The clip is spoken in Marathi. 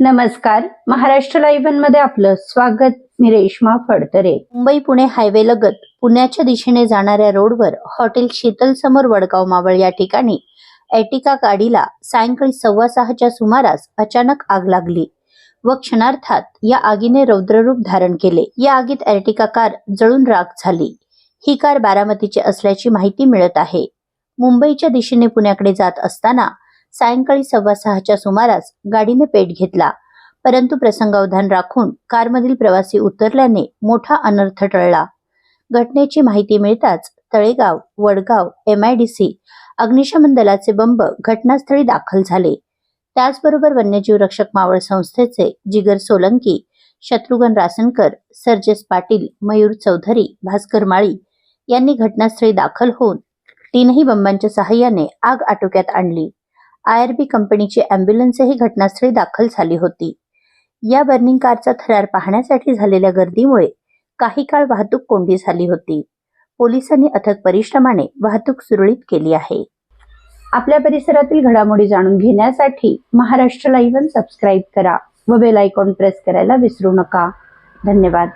नमस्कार. महाराष्ट्र लाईव्हमध्ये आपलं स्वागत. मी रेश्मा फडतरे. मुंबई पुणे हायवे लगत पुण्याच्या दिशेने जाणाऱ्या रोडवर हॉटेल शीतल समोर वडगाव मावळ या ठिकाणी एटिका गाडीला सायंकाळी सव्वा सहाच्या सुमारास अचानक आग लागली व क्षणार्थात या आगीने रौद्ररूप धारण केले. या आगीत एर्टिका कार जळून राख झाली. ही कार बारामतीची असल्याची माहिती मिळत आहे. मुंबईच्या दिशेने पुण्याकडे जात असताना सायंकाळी सव्वा सहाच्या सुमारास गाडीने पेट घेतला. परंतु प्रसंगावधान राखून कारमधील प्रवासी उतरल्याने मोठा अनर्थ टळला. घटनेची माहिती मिळताच तळेगाव वडगाव एमआयडीसी अग्निशमन दलाचे बंब घटनास्थळी दाखल झाले. त्याचबरोबर वन्यजीव रक्षक मावळ संस्थेचे जिगर सोलंकी शत्रुघ्न रासनकर सर्जेस पाटील मयूर चौधरी भास्कर माळी यांनी घटनास्थळी दाखल होऊन तीनही बंबांच्या सहाय्याने आग आटोक्यात आणली. आयआरबी कंपनीची अँब्युलन्सही घटनास्थळी दाखल झाली होती. या बर्निंग कारचा थरार पाहण्यासाठी झालेल्या गर्दीमुळे काही काळ वाहतूक कोंडी झाली होती. पोलिसांनी अथक परिश्रमाने वाहतूक सुरळीत केली आहे. आपल्या परिसरातील घडामोडी जाणून घेण्यासाठी महाराष्ट्र लाईव्ह सबस्क्राईब करा व बेल आयकॉन प्रेस करायला विसरू नका. धन्यवाद.